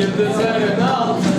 Yıldızlarını altın